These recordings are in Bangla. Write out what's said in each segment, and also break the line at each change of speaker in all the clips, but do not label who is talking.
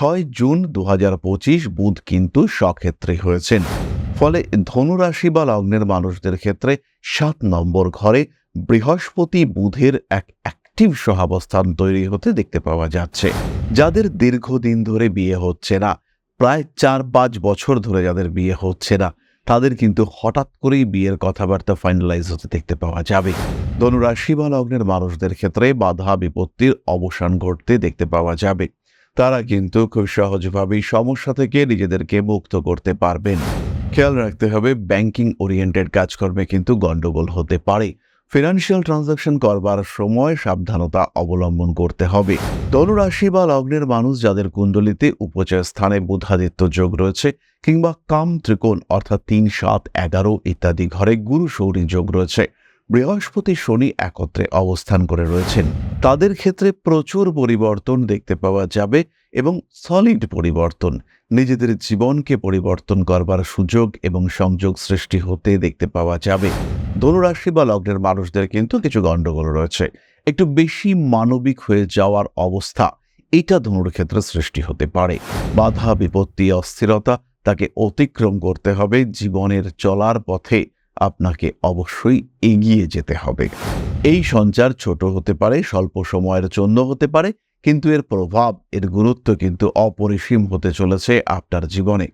ছয় জুন দু হাজার পঁচিশ বুধ কিন্তু স্বক্ষেত্রে হয়েছেন। ফলে ধনুরাশি বা লগ্নের মানুষদের ক্ষেত্রে সাত নম্বর ঘরে বৃহস্পতি বুধের এক অ্যাক্টিভ সহাবস্থান তৈরি হতে দেখতে পাওয়া যাচ্ছে। যাদের দীর্ঘদিন ধরে বিয়ে হচ্ছে না, প্রায় চার পাঁচ বছর ধরে যাদের বিয়ে হচ্ছে না, তাদের কিন্তু হঠাৎ করেই বিয়ের কথাবার্তা ফাইনালাইজ হতে দেখতে পাওয়া যাবে। ধনুরাশি বা লগ্নের মানুষদের ক্ষেত্রে বাধা বিপত্তির অবসান ঘটতে দেখতে পাওয়া যাবে। তারা কিন্তু খুব সহজভাবেই সমস্যা থেকে নিজেদেরকে মুক্ত করতে পারবেন। খেয়াল রাখতে হবে ব্যাংকিং ওরিয়েন্টেড কাজকর্মে কিন্তু গন্ডগোল হতে পারে। ফিনান্সিয়াল ট্রানজাকশন করবার সময় সাবধানতা অবলম্বন করতে হবে। ধনুরাশি বা লগ্নের মানুষ যাদের কুণ্ডলিতে উপচয় স্থানে বুধাদিত্য যোগ রয়েছে কিংবা কাম ত্রিকোণ অর্থাৎ তিন, সাত, এগারো ইত্যাদি ঘরে গুরু সৌরী যোগ রয়েছে বৃহস্পতি শনি একত্রে অবস্থান করে রয়েছেন। তাদের ক্ষেত্রে প্রচুর পরিবর্তন দেখতে পাওয়া যাবে এবং সলিড পরিবর্তন, নিজেদের জীবনকে পরিবর্তন করবার সুযোগ এবং সংযোগ সৃষ্টি হতে দেখতে পাওয়া যাবে। ধনুরাশি বা লগ্নের মানুষদের কিন্তু কিছু গণ্ডগোল রয়েছে। একটু বেশি মানবিক হয়ে যাওয়ার অবস্থা, এটা ধনুর ক্ষেত্রে সৃষ্টি হতে পারে। বাধা, বিপত্তি, অস্থিরতা তাকে অতিক্রম করতে হবে জীবনের চলার পথে। আপনাকে অবশ্যই এগিয়ে যেতে হবে। এই সঞ্চার ছোট হতে পারে, স্বল্প সময়ের জন্য হতে পারে, কিন্তু এর প্রভাব, এর গুরুত্ব কিন্তু অপরিসীম হতে চলেছে আপনার জীবনে।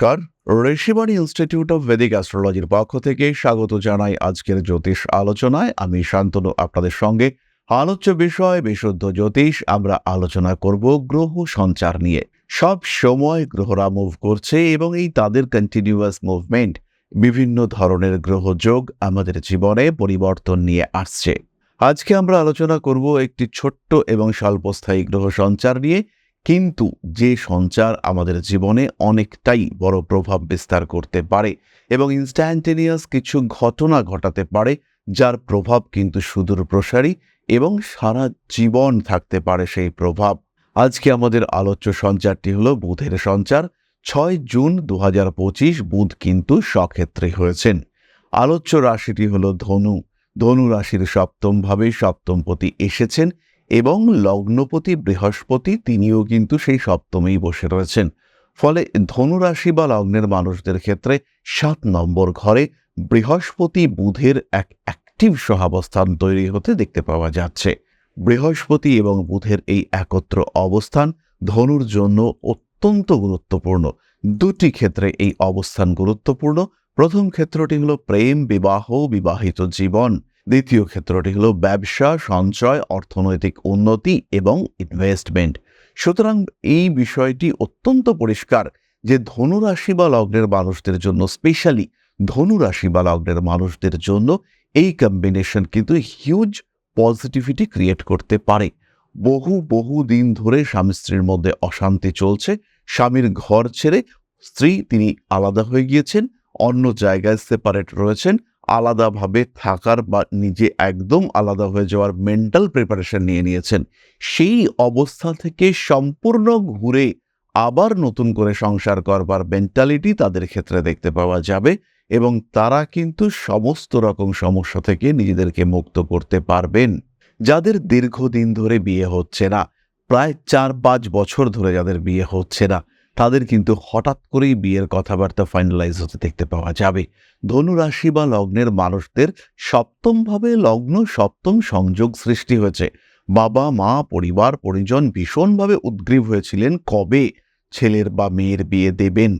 নমস্কার। ঋষিবাণী ইনস্টিটিউট অফ ভেদিক অ্যাস্ট্রোলজির পক্ষ থেকে স্বাগত জানাই আজকের জ্যোতিষ আলোচনায়। আমি শান্তনু, আপনাদের সঙ্গে। আলোচ্য বিষয়, বিশুদ্ধ জ্যোতিষ, আমরা আলোচনা করব গ্রহ সঞ্চার নিয়ে। সব সময় গ্রহরা মুভ করছে এবং এই তাদের কন্টিনিউয়াস মুভমেন্ট বিভিন্ন ধরনের গ্রহযোগ আমাদের জীবনে পরিবর্তন নিয়ে আসছে। আজকে আমরা আলোচনা করব একটি ছোট্ট এবং স্বল্পস্থায়ী গ্রহ সঞ্চার নিয়ে। কিন্তু যে সঞ্চার আমাদের জীবনে অনেকটাই বড় প্রভাব বিস্তার করতে পারে এবং ইনস্ট্যান্টেনিয়াস কিছু ঘটনা ঘটাতে পারে, যার প্রভাব কিন্তু সুদূর প্রসারী এবং সারা জীবন থাকতে পারে সেই প্রভাব। আজকে আমাদের আলোচ্য সঞ্চারটি হলো বুধের সঞ্চার, ছয় জুন দু হাজার পঁচিশ বুধ কিন্তু সক্ষেত্রে হয়েছেন। আলোচ্য রাশিটি হলো ধনু ধনু রাশির সপ্তম ভাবে সপ্তমপতি এসেছেন এবং লগ্নপতি বৃহস্পতি তিনিও কিন্তু সেই সপ্তমেই বসে রয়েছেন। ফলে ধনুরাশি বা লগ্নের মানুষদের ক্ষেত্রে সাত নম্বর ঘরে বৃহস্পতি বুধের এক অ্যাক্টিভ সহাবস্থান তৈরি হতে দেখতে পাওয়া যাচ্ছে। বৃহস্পতি এবং বুধের এই একত্র অবস্থান ধনুর জন্য অত্যন্ত গুরুত্বপূর্ণ। দুটি ক্ষেত্রে এই অবস্থান গুরুত্বপূর্ণ। প্রথম ক্ষেত্রটি হলো প্রেম, বিবাহ, বিবাহিত জীবন। দ্বিতীয় ক্ষেত্রটি হলো ব্যবসা, সঞ্চয়, অর্থনৈতিক উন্নতি এবং ইনভেস্টমেন্ট সুতরাং এই বিষয়টি অত্যন্ত পরিষ্কার যে ধনুরাশি বা লগ্নের মানুষদের জন্য স্পেশালি ধনুরাশি বা লগ্নের মানুষদের জন্য এই কম্বিনেশন কিন্তু হিউজ পজিটিভিটি ক্রিয়েট করতে পারে। বহু বহু দিন ধরে স্বামী স্ত্রীর মধ্যে অশান্তি চলছে, স্বামীর ঘর ছেড়ে স্ত্রী তিনি আলাদা হয়ে গিয়েছেন, অন্য জায়গায় সেপারেট রয়েছেন আলাদাভাবে থাকার বা নিজে একদম আলাদা হয়ে যাওয়ার মেন্টাল প্রিপারেশন নিয়ে নিয়েছেন। সেই অবস্থা থেকে সম্পূর্ণ ঘুরে আবার নতুন করে সংসার করবার মেন্টালিটি তাদের ক্ষেত্রে দেখতে পাওয়া যাবে এবং তারা কিন্তু সমস্ত রকম সমস্যা থেকে নিজেদেরকে মুক্ত করতে পারবেন। যাদের দীর্ঘদিন ধরে বিয়ে হচ্ছে না, প্রায় চার পাঁচ বছর ধরে যাদের বিয়ে হচ্ছে না তাদের কিন্তু হঠাৎ করেই বিয়ের কথাবার্তা ফাইনালাইজ হতে দেখতে পাওয়া যাবে। ধনুরাশি বা লগ্নের মানুষদের সপ্তমভাবে লগ্ন, সপ্তম সংযোগ সৃষ্টি হয়েছে। বাবা, মা, পরিবার, পরিজন ভীষণভাবে উদ্গ্রীব হয়েছিলেন কবে ছেলের বা মেয়ের বিয়ে দেবেন।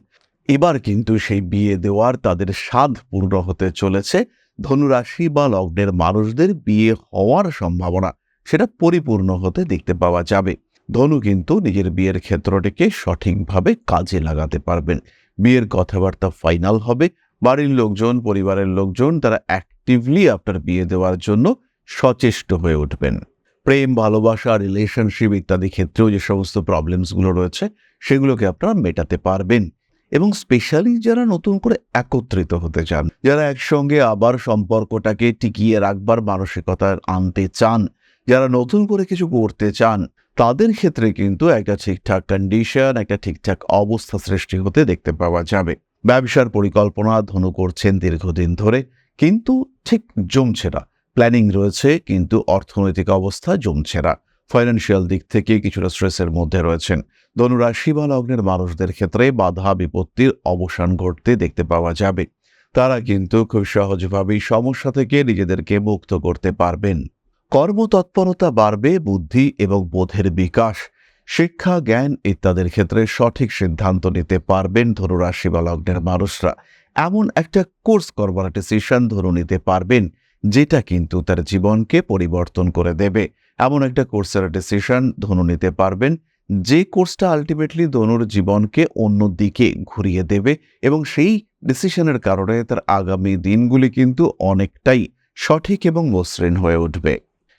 এবার কিন্তু সেই বিয়ে দেওয়ার তাদের স্বাদ পূর্ণ হতে চলেছে। ধনুরাশি বা লগ্নের মানুষদের বিয়ে হওয়ার সম্ভাবনা সেটা পরিপূর্ণ হতে দেখতে পাওয়া যাবে। ধনু কিন্তু নিজের বিয়ের ক্ষেত্রটিকে সঠিকভাবে কাজে লাগাতে পারবেন। বিয়ের কথাবার্তা ফাইনাল হবে। বাড়ির লোকজন, পরিবারের লোকজন তারা অ্যাক্টিভলি আপনার বিয়ে দেওয়ার জন্য সচেষ্ট হয়ে উঠবেন। প্রেম, ভালোবাসা রিলেশনশিপ ইত্যাদি ক্ষেত্রেও যে সমস্ত প্রবলেমসগুলো রয়েছে, সেগুলোকে আপনারা মেটাতে পারবেন। এবং স্পেশালি যারা নতুন করে একত্রিত হতে চান, যারা একসঙ্গে আবার সম্পর্কটাকে টিকিয়ে রাখবার মানসিকতা আনতে চান, যারা নতুন করে কিছু করতে চান তাদের ক্ষেত্রে কিন্তু একটা ঠিকঠাক কন্ডিশন একটা ঠিকঠাক অবস্থা সৃষ্টি হতে দেখতে পাওয়া যাবে। ব্যবসার পরিকল্পনা ধনু করছেন দীর্ঘদিন ধরে, কিন্তু ঠিক জমছে না। প্ল্যানিং রয়েছে, কিন্তু অর্থনৈতিক অবস্থা জমছে না। ফাইন্যান্সিয়াল দিক থেকে কিছুটা স্ট্রেসের মধ্যে রয়েছেন। ধনুরাশি বা লগ্নের মানুষদের ক্ষেত্রে বাধা বিপত্তির অবসান ঘটতে দেখতে পাওয়া যাবে। তারা কিন্তু খুব সহজভাবেই সমস্যা থেকে নিজেদেরকে মুক্ত করতে পারবেন। কর্মতৎপরতা বাড়বে, বুদ্ধি এবং বোধের বিকাশ, শিক্ষা, জ্ঞান ইত্যাদির ক্ষেত্রে সঠিক সিদ্ধান্ত নিতে পারবেন ধনুরাশি বা লগ্নের মানুষরা। এমন একটা কোর্স করবার ডিসিশন ধরু নিতে পারবেন, যেটা কিন্তু তার জীবনকে পরিবর্তন করে দেবে। এমন একটা কোর্সের ডিসিশন ধনু নিতে পারবেন, যে কোর্সটা আলটিমেটলি ধনুর জীবনকে অন্য দিকে ঘুরিয়ে দেবে এবং সেই ডিসিশনের কারণে তার আগামী দিনগুলি কিন্তু অনেকটাই সঠিক এবং মসৃণ হয়ে উঠবে।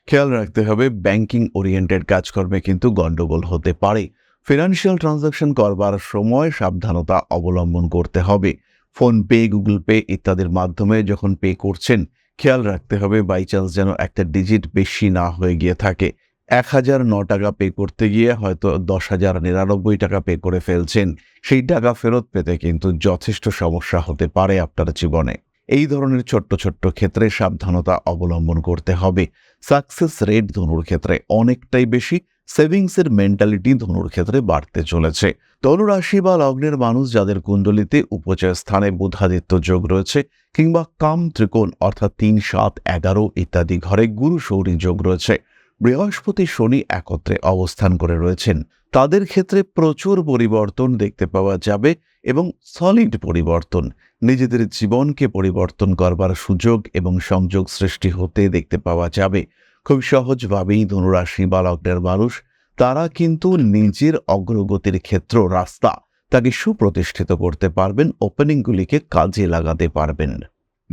খেয়াল রাখতে হবে ব্যাংকিং ওরিয়েন্টেড কাজকর্মে কিন্তু গণ্ডগোল হতে পারে। ফিনান্সিয়াল ট্রানজাকশন করবার সময় সাবধানতা অবলম্বন করতে হবে। ফোনপে গুগল পে ইত্যাদির মাধ্যমে যখন পে করছেন, খেয়াল রাখতে হবে বাই চান্স যেন একটা ডিজিট বেশি না হয়ে গিয়ে থাকে। এক হাজার ন টাকা পে করতে গিয়ে হয়তো দশ হাজার নিরানব্বই টাকা পে করে ফেলছেন। সেই টাকা ফেরত পেতে কিন্তু যথেষ্ট সমস্যা হতে পারে আপনার জীবনে। এই ধরনের ছোট্ট ছোট্ট ক্ষেত্রে সাবধানতা অবলম্বন করতে হবে। সাকসেস রেট ধনুর ক্ষেত্রে অনেকটাই বেশি সেভিংসের মেন্টালিটি ধনুর ক্ষেত্রে বাড়তে চলেছে। ধনুরাশি বা লগ্নের মানুষ যাদের কুণ্ডলিতে উপচয় স্থানে বুধাদিত্য যোগ রয়েছে কিংবা কাম ত্রিকোণ অর্থাৎ তিন, সাত, এগারো ইত্যাদি ঘরে গুরু সৌরী যোগ রয়েছে, বৃহস্পতি শনি একত্রে অবস্থান করে রয়েছেন। তাদের ক্ষেত্রে প্রচুর পরিবর্তন দেখতে পাওয়া যাবে। এবং সলিড পরিবর্তন, নিজেদের জীবনকে পরিবর্তন করবার সুযোগ এবং সংযোগ সৃষ্টি হতে দেখতে পাওয়া যাবে। খুব সহজভাবেই ধনুরাশি বা লগ্নের মানুষ, তারা কিন্তু নিজের অগ্রগতির ক্ষেত্র রাস্তা তাকে সুপ্রতিষ্ঠিত করতে পারবেন ওপেনিংগুলিকে কাজে লাগাতে পারবেন।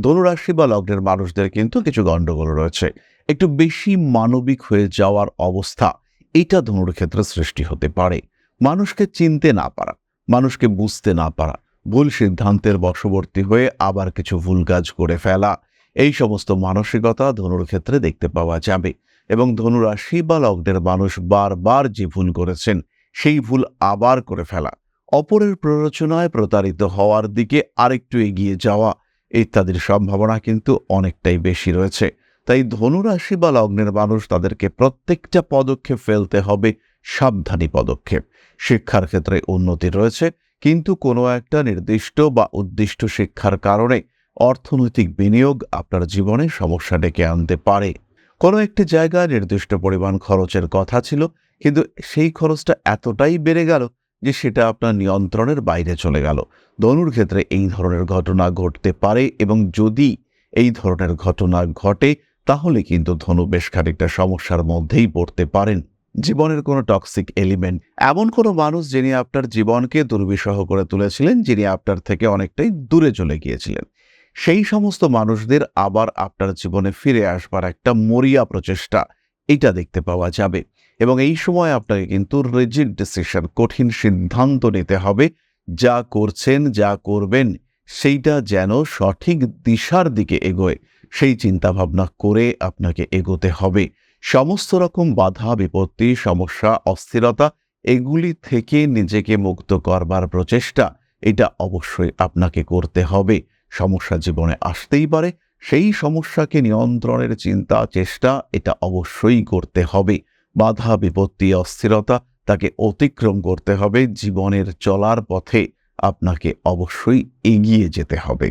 ধনুরাশি বা লগ্নের মানুষদের কিন্তু কিছু গণ্ডগোল রয়েছে। একটু বেশি মানবিক হয়ে যাওয়ার অবস্থা, এটা ধনুর ক্ষেত্রে সৃষ্টি হতে পারে। মানুষকে চিনতে না পারা মানুষকে বুঝতে না পারা। ভুল সিদ্ধান্তের বশবর্তী হয়ে আবার কিছু ভুল কাজ করে ফেলা। এই সমস্ত মানসিকতা ধনুর ক্ষেত্রে দেখতে পাওয়া যাবে এবং ধনুরাশি বা লগ্নের মানুষ বারবার যে ভুল করেছেন, সেই ভুল আবার করে ফেলা। অপরের প্ররোচনায় প্রতারিত হওয়ার দিকে আরেকটু এগিয়ে যাওয়া, ইত্যাদির সম্ভাবনা কিন্তু অনেকটাই বেশি রয়েছে। তাই ধনুরাশি বা লগ্নের মানুষ তাদেরকে প্রত্যেকটা পদক্ষেপ ফেলতে হবে সাবধানী পদক্ষেপ। শিক্ষার ক্ষেত্রে উন্নতি রয়েছে, কিন্তু কোনো একটা নির্দিষ্ট বা উদ্দিষ্ট শিক্ষার কারণে অর্থনৈতিক বিনিয়োগ আপনার জীবনে সমস্যা ডেকে আনতে পারে। কোনো একটি জায়গায় নির্দিষ্ট পরিমাণ খরচের কথা ছিল, কিন্তু সেই খরচটা এতটাই বেড়ে গেল যে সেটা আপনার নিয়ন্ত্রণের বাইরে চলে গেল। ধনুর ক্ষেত্রে এই ধরনের ঘটনা ঘটতে পারে এবং যদি এই ধরনের ঘটনা ঘটে, তাহলে কিন্তু ধনু বেশ খানিকটা সমস্যার মধ্যেই পড়তে পারেন। জীবনের কোনো টক্সিক এলিমেন্ট এমন কোনো মানুষ যিনি আপনার জীবনকে দুর্বিষহ করে তুলেছিলেন, যিনি আপনার থেকে অনেকটাই দূরে চলে গিয়েছিলেন। সেই সমস্ত মানুষদের আবার আপনার জীবনে ফিরে আসবার একটা মরিয়া প্রচেষ্টা এটা দেখতে পাওয়া যাবে। এবং এই সময় আপনাকে কিন্তু রিজিড ডিসিশন কঠিন সিদ্ধান্ত নিতে হবে, যা করছেন, যা করবেন, সেইটা যেন সঠিক দিশার দিকে এগোয়। সেই চিন্তাভাবনা করে আপনাকে এগোতে হবে। সমস্ত রকম বাধা, বিপত্তি, সমস্যা, অস্থিরতা এগুলি থেকে নিজেকে মুক্ত করবার প্রচেষ্টা, এটা অবশ্যই আপনাকে করতে হবে। সমস্যা জীবনে আসতেই পারে, সেই সমস্যাকে নিয়ন্ত্রণের চিন্তা, চেষ্টা, এটা অবশ্যই করতে হবে। বাধা, বিপত্তি, অস্থিরতা তাকে অতিক্রম করতে হবে, জীবনের চলার পথে আপনাকে অবশ্যই এগিয়ে যেতে হবে।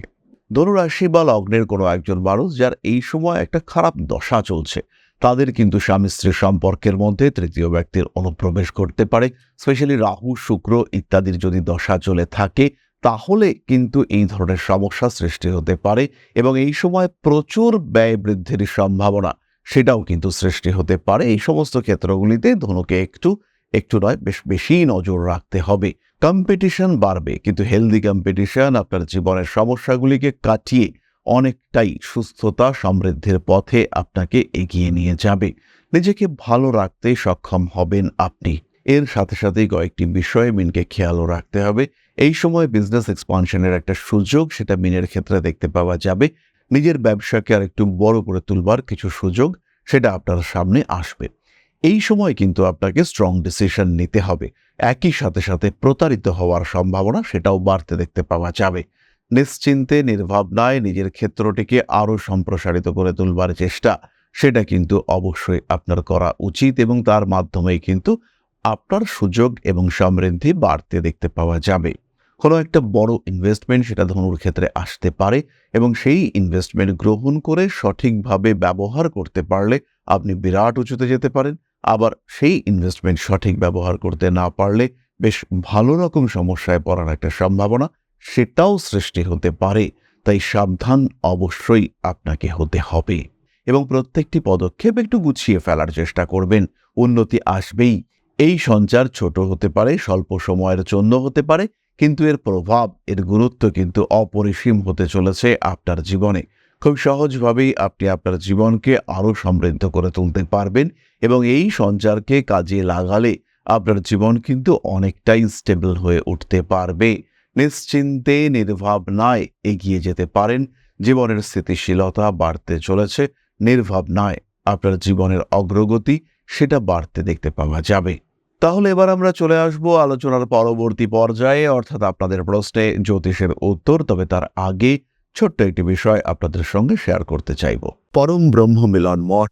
ধনুরাশি বা লগ্নের কোনো একজন মানুষ যার এই সময় একটা খারাপ দশা চলছে তাদের কিন্তু স্বামী স্ত্রী সম্পর্কের মধ্যে তৃতীয় ব্যক্তির অনুপ্রবেশ করতে পারে, স্পেশালি রাহু, শুক্র ইত্যাদির যদি দশা চলে থাকে, তাহলে কিন্তু এই ধরনের সমস্যা সৃষ্টি হতে পারে এবং এই সময় প্রচুর ব্যয় বৃদ্ধির সম্ভাবনা সেটাও কিন্তু সৃষ্টি হতে পারে। এই সমস্ত ক্ষেত্রগুলিতে ধনুকে একটু একটু নয়, বেশ বেশি নজর রাখতে হবে। কম্পিটিশন বাড়বে, কিন্তু হেলদি কম্পিটিশন আপনার জীবনের সমস্যাগুলিকে কাটিয়ে অনেকটাই সুস্থতা সমৃদ্ধির পথে আপনাকে এগিয়ে নিয়ে যাবে। নিজেকে ভালো রাখতে সক্ষম হবেন আপনি। এর সাথে সাথেই কয়েকটি বিষয়ে মিনকে খেয়ালও রাখতে হবে। এই সময় বিজনেস এক্সপানশনের একটা সুযোগ সেটা মিনের ক্ষেত্রে দেখতে পাওয়া যাবে। নিজের ব্যবসাকে আর একটু বড় করে তুলবার কিছু সুযোগ সেটা আপনার সামনে আসবে। এই সময় কিন্তু আপনাকে স্ট্রং ডিসিশন নিতে হবে। একই সাথে সাথে প্রতারিত হওয়ার সম্ভাবনা সেটাও বাড়তে দেখতে পাওয়া যাবে। নিশ্চিন্তে, নির্ভাবনায় নিজের ক্ষেত্রটিকে আরও সম্প্রসারিত করে তুলবার চেষ্টা, সেটা কিন্তু অবশ্যই আপনার করা উচিত এবং তার মাধ্যমেই কিন্তু আপনার সুযোগ এবং সমৃদ্ধি বাড়তে দেখতে পাওয়া যাবে। কোনো একটা বড় ইনভেস্টমেন্ট সেটা ধনুর ক্ষেত্রে আসতে পারে এবং সেই ইনভেস্টমেন্ট গ্রহণ করে সঠিকভাবে ব্যবহার করতে পারলে আপনি বিরাট উঁচুতে যেতে পারেন, আবার সেই ইনভেস্টমেন্ট সঠিক ব্যবহার করতে না পারলে বেশ ভালো রকম সমস্যায় পড়ার একটা সম্ভাবনা সেটাও সৃষ্টি হতে পারে, তাই সাবধান অবশ্যই আপনাকে হতে হবে। এবং প্রত্যেকটি পদক্ষেপ একটু গুছিয়ে ফেলার চেষ্টা করবেন। উন্নতি আসবেই। এই সঞ্চার ছোট হতে পারে, স্বল্প সময়ের জন্য হতে পারে, কিন্তু এর প্রভাব, এর গুরুত্ব কিন্তু অপরিসীম হতে চলেছে আপনার জীবনে। খুব সহজভাবেই আপনি আপনার জীবনকে আরও সমৃদ্ধ করে তুলতে পারবেন এবং এই সঞ্চারকে কাজে লাগালে আপনার জীবন কিন্তু অনেকটাই স্টেবল হয়ে উঠতে পারবে। নিশ্চিন্তে, নির্ভাবনায় এগিয়ে যেতে পারেন। জীবনের স্থিতিশীলতা বাড়তে চলেছে, নির্ভাবনায় আপনার জীবনের অগ্রগতি সেটা বাড়তে দেখতে পাওয়া যাবে। তাহলে এবার আমরা চলে আসব আলোচনার পরবর্তী পর্যায়ে, অর্থাৎ আপনাদের প্রশ্নে জ্যোতিষের উত্তর, তবে তার আগে ছোট্ট একটি বিষয় আপনাদের সঙ্গে শেয়ার করতে চাইব। পরম ব্রহ্ম মিলন মঠ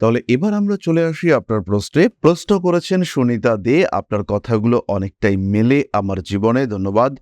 তাহলে এবার আমরা চলে আসি আপনার প্রশ্নে। প্রশ্ন করেছেন সুনিতা দে, আপনার কথাগুলো অনেকটাই মেলে আমার জীবনে, ধন্যবাদ।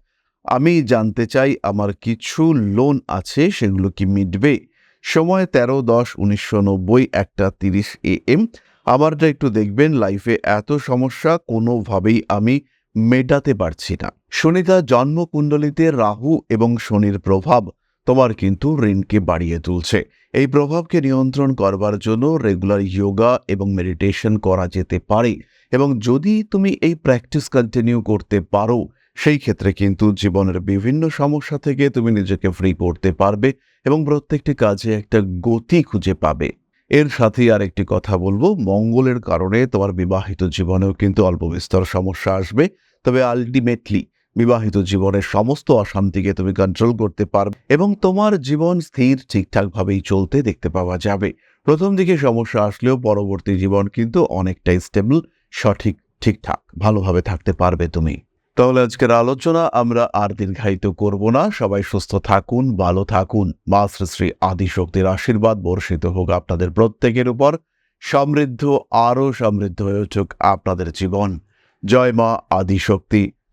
আমি জানতে চাই আমার কিছু লোন আছে, সেগুলো কি মিটবে? সময় তেরো দশ উনিশশো নব্বই, একটা তিরিশ এ এম আমারটা একটু দেখবেন লাইফে এত সমস্যা, কোনোভাবেই আমি মেটাতে পারছি না। সুনিতা, জন্মকুণ্ডলিতে রাহু এবং শনির প্রভাব তোমার কিন্তু ঋণকে বাড়িয়ে তুলছে। এই প্রভাবকে নিয়ন্ত্রণ করবার জন্য রেগুলার যোগা এবং মেডিটেশন করা যেতে পারে এবং যদি তুমি এই প্র্যাকটিস কন্টিনিউ করতে পারো, সেই ক্ষেত্রে কিন্তু জীবনের বিভিন্ন সমস্যা থেকে তুমি নিজেকে ফ্রি করতে পারবে এবং প্রত্যেকটি কাজে একটা গতি খুঁজে পাবে। এর সাথেই আর একটি কথা বলব, মঙ্গলের কারণে তোমার বিবাহিত জীবনেও কিন্তু অল্প বিস্তর সমস্যা আসবে, তবে আলটিমেটলি বিবাহিত জীবনের সমস্ত অশান্তিকে তুমি কন্ট্রোল করতে পারবে এবং তোমার জীবন স্থির, ঠিকঠাকভাবেই চলতে দেখতে পাওয়া যাবে। প্রথম দিকে সমস্যা আসলেও পরবর্তী জীবন কিন্তু অনেকটাই স্টেবল সঠিক, ঠিকঠাক, ভালোভাবে থাকতে পারবে তুমি। তাহলে আজকের আলোচনা আমরা আর দীর্ঘায়িত করব না। সবাই সুস্থ থাকুন, ভালো থাকুন। মা শ্রী শ্রী আদিশক্তির আশীর্বাদ, বর্ষিত হোক আপনাদের প্রত্যেকের উপর। সমৃদ্ধ, আরও সমৃদ্ধ হয়ে উঠুক আপনাদের জীবন। জয় মা আদিশক্তি।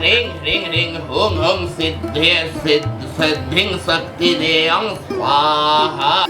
ring ring ring hung hung siddhe siddh siddhing sakti deyang swaha